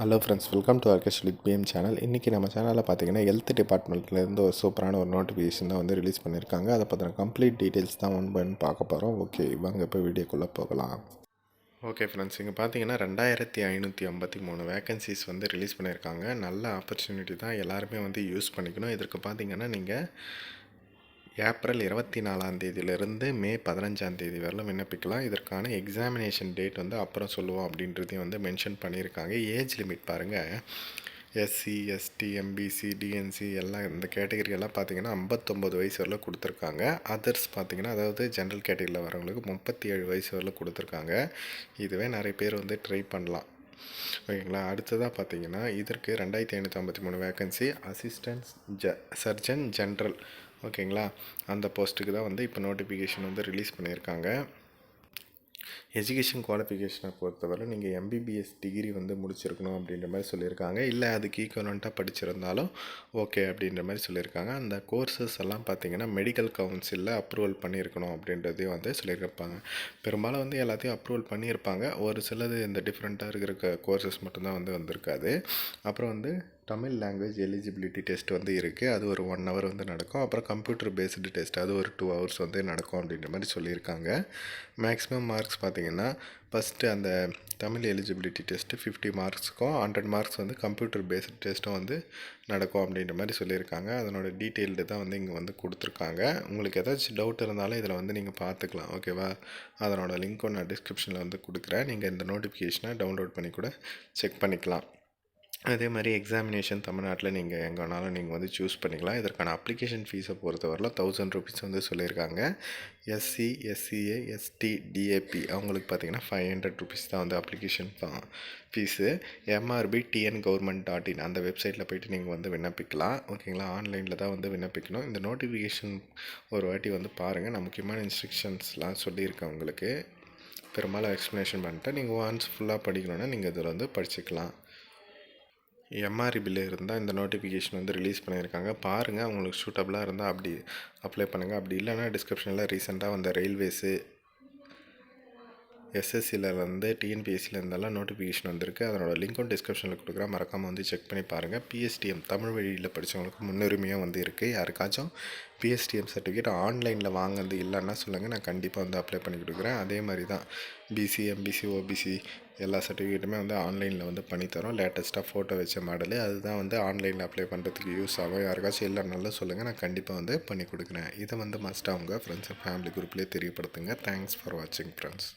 Hello friends welcome to ஆர்கெஸ்ட் with PM channel இன்றைக்கி நம்ம சேனலில் பார்த்தீங்கன்னா ஹெல்த் டிபார்ட்மெண்ட்லேருந்து ஒரு சூப்பரான ஒரு நோட்டிஃபிகேஷன் தான் வந்து ரிலீஸ் பண்ணியிருக்காங்க அதை பற்றின கம்ப்ளீட் டீட்டெயில்ஸ் தான் ஒன் பை பார்க்க போகிறோம் ஓகே வாங்க இப்போ வீடியோக்குள்ளே போகலாம். ஓகே ஃப்ரெண்ட்ஸ் இங்கே பார்த்தீங்கன்னா ரெண்டாயிரத்தி ஐநூற்றி ஐம்பத்தி மூணு வேகன்சிஸ் வந்து ரிலீஸ் பண்ணியிருக்காங்க நல்ல ஆப்பர்ச்சுனிட்டி தான் எல்லாருமே வந்து யூஸ் பண்ணிக்கணும். இதற்கு பார்த்தீங்கன்னா நீங்கள் ஏப்ரல் இருபத்தி நாலாம் தேதியிலிருந்து மே பதினஞ்சாம் தேதி வரலும் விண்ணப்பிக்கலாம். இதற்கான எக்ஸாமினேஷன் டேட் வந்து அப்புறம் சொல்லுவோம் அப்படின்றதையும் வந்து மென்ஷன் பண்ணியிருக்காங்க. ஏஜ் லிமிட் பாருங்கள் எஸ்சி எஸ்டி எம்பிசி டிஎன்சி எல்லாம் இந்த கேட்டகரியெல்லாம் பார்த்திங்கன்னா பார்த்தீங்கன்னா ஐம்பத்தொம்பது வயசு வரல கொடுத்துருக்காங்க. அதர்ஸ் பார்த்தீங்கன்னா அதாவது ஜென்ரல் கேட்டகரியில் வரவங்களுக்கு முப்பத்தி ஏழு வயசு வரல கொடுத்துருக்காங்க. இதுவே நிறைய பேர் வந்து ட்ரை பண்ணலாம். ஓகேங்களா? அடுத்ததாக பார்த்தீங்கன்னா இதற்கு ரெண்டாயிரத்தி ஐநூற்றி ஐம்பத்தி மூணு வேக்கன்சி அசிஸ்டன்ஸ் ஜ சர்ஜன் ஜென்ரல் ஓகேங்களா? அந்த போஸ்ட்டுக்கு தான் வந்து இப்போ நோட்டிஃபிகேஷன் வந்து ரிலீஸ் பண்ணியிருக்காங்க. எஜுகேஷன் குவாலிஃபிகேஷனை பொறுத்தவரை நீங்கள் எம்பிபிஎஸ் டிகிரி வந்து முடிச்சிருக்கணும் அப்படின்ற மாதிரி சொல்லியிருக்காங்க. இல்லை அதுக்கு ஈக்குவலண்ட்டாக படிச்சிருந்தாலும் ஓகே அப்படின்ற மாதிரி சொல்லியிருக்காங்க. அந்த கோர்சஸ் எல்லாம் பார்த்தீங்கன்னா மெடிக்கல் கவுன்சிலில் அப்ரூவல் பண்ணியிருக்கணும் அப்படின்றதையும் வந்து சொல்லியிருப்பாங்க. பெரும்பாலும் வந்து எல்லாத்தையும் அப்ரூவல் பண்ணியிருப்பாங்க. ஒரு சிலது இந்த டிஃப்ரெண்ட்டாக இருக்கிற கோர்சஸ் மட்டும்தான் வந்து வந்திருக்காது. அப்புறம் வந்து தமிழ் லாங்குவேஜ் எலிஜிபிலிட்டி டெஸ்ட் வந்து இருக்குது அது ஒரு ஒன் ஹவர் வந்து நடக்கும். அப்புறம் கம்ப்யூட்டர் பேஸ்டு டெஸ்ட் அது ஒரு டூ ஹவர்ஸ் வந்து நடக்கும் அப்படின்ற மாதிரி சொல்லியிருக்காங்க. மேக்ஸிமம் மார்க்ஸ் பார்த்திங்கன்னா ஃபஸ்ட்டு அந்த தமிழ் எலிஜிபிலிட்டி டெஸ்ட்டு ஃபிஃப்டி மார்க்ஸுக்கும் ஹண்ட்ரட் மார்க்ஸ் வந்து கம்ப்யூட்டர் பேஸ்டு டெஸ்ட்டும் வந்து நடக்கும் அப்படின்ற மாதிரி சொல்லியிருக்காங்க. அதனோட டீட்டெயில்டு தான் வந்து இங்கே வந்து கொடுத்துருக்காங்க. உங்களுக்கு ஏதாச்சும் டவுட் இருந்தாலும் இதில் வந்து நீங்கள் பார்த்துக்கலாம். ஓகேவா அதனோட லிங்க்கும் நான் டிஸ்கிரிப்ஷனில் வந்து கொடுக்குறேன். நீங்கள் இந்த நோட்டிஃபிகேஷனை டவுன்லோட் பண்ணி கூட செக் பண்ணிக்கலாம். அதே மாதிரி எக்ஸாமினேஷன் தமிழ்நாட்டில் நீங்கள் எங்கே வேணாலும் நீங்கள் வந்து சூஸ் பண்ணிக்கலாம். இதற்கான அப்ளிகேஷன் ஃபீஸை பொறுத்தவரையில் தௌசண்ட் ருபீஸ் வந்து சொல்லியிருக்காங்க. எஸ்சி எஸ்சிஏ எஸ்டி டிஏபி அவங்களுக்கு பார்த்தீங்கன்னா ஃபைவ் ஹண்ட்ரட் ருபீஸ் தான் வந்து application fees MRB TN government dot in அந்த வெப்சைட்டில் போய்ட்டு நீங்கள் வந்து விண்ணப்பிக்கலாம். ஓகேங்களா ஆன்லைனில் தான் வந்து விண்ணப்பிக்கணும். இந்த நோட்டிஃபிகேஷன் ஒரு வாட்டி வந்து பாருங்கள் நான் முக்கியமான இன்ஸ்ட்ரக்ஷன்ஸ்லாம் சொல்லியிருக்கேன் உங்களுக்கு. பெரும்பாலும் எக்ஸ்ப்ளனேஷன் பண்ணிட்டேன். நீங்கள் ஒன்ஸ் ஃபுல்லாக படிக்கணுன்னா நீங்கள் இதில் வந்து படிச்சுக்கலாம். எம்ஆர்இ பில்லு இருந்தால் இந்த நோட்டிஃபிகேஷன் வந்து ரிலீஸ் பண்ணியிருக்காங்க. பாருங்கள் உங்களுக்கு சூட்டபுளாக இருந்தால் அப்படி அப்ளை பண்ணுங்கள் அப்படி இல்லைன்னா டிஸ்கிரிப்ஷனில் ரீசெண்டாக வந்த ரயில்வேஸு எஸ்எஸ்சியில் டிஎன்பிஎஸ்சிலேருந்தெல்லாம் நோட்டிஃபிகேஷன் வந்திருக்கு. அதனோட லிங்க்கும் டிஸ்கிரிப்ஷனில் கொடுக்குறேன். மறக்காமல் வந்து செக் பண்ணி பாருங்கள் பிஎஸ்டிஎம் தமிழ் வழியில் படித்தவங்களுக்கு முன்னுரிமையாக வந்து இருக்குது யாருக்காச்சும் பிஎஸ்டிஎம் சர்டிஃபிகேட் ஆன்லைனில் வாங்குறது இல்லைன்னா சொல்லுங்கள் நான் கண்டிப்பாக வந்து அப்ளை பண்ணி கொடுக்குறேன். அதே மாதிரி தான் பிசி எம்பிசி ஓபிசி எல்லா சர்டிஃபிகேட்டுமே வந்து ஆன்லைனில் வந்து பண்ணித்தரோம் லேட்டஸ்ட்டாக ஃபோட்டோ வச்ச மாடலு அதுதான் வந்து ஆன்லைனில் அப்ளை பண்ணுறதுக்கு யூஸ் ஆகும். யாருக்காச்சும் இல்லைனாலும் சொல்லுங்கள் நான் கண்டிப்பாக வந்து பண்ணி கொடுக்குறேன். இதை வந்து மஸ்ட்டாக அவங்க ஃப்ரெண்ட்ஸ் அண்ட் ஃபேமிலி குரூப்லேயே தெரியப்படுத்துங்க. தேங்க்ஸ் ஃபார் வாட்சிங் ஃப்ரெண்ட்ஸ்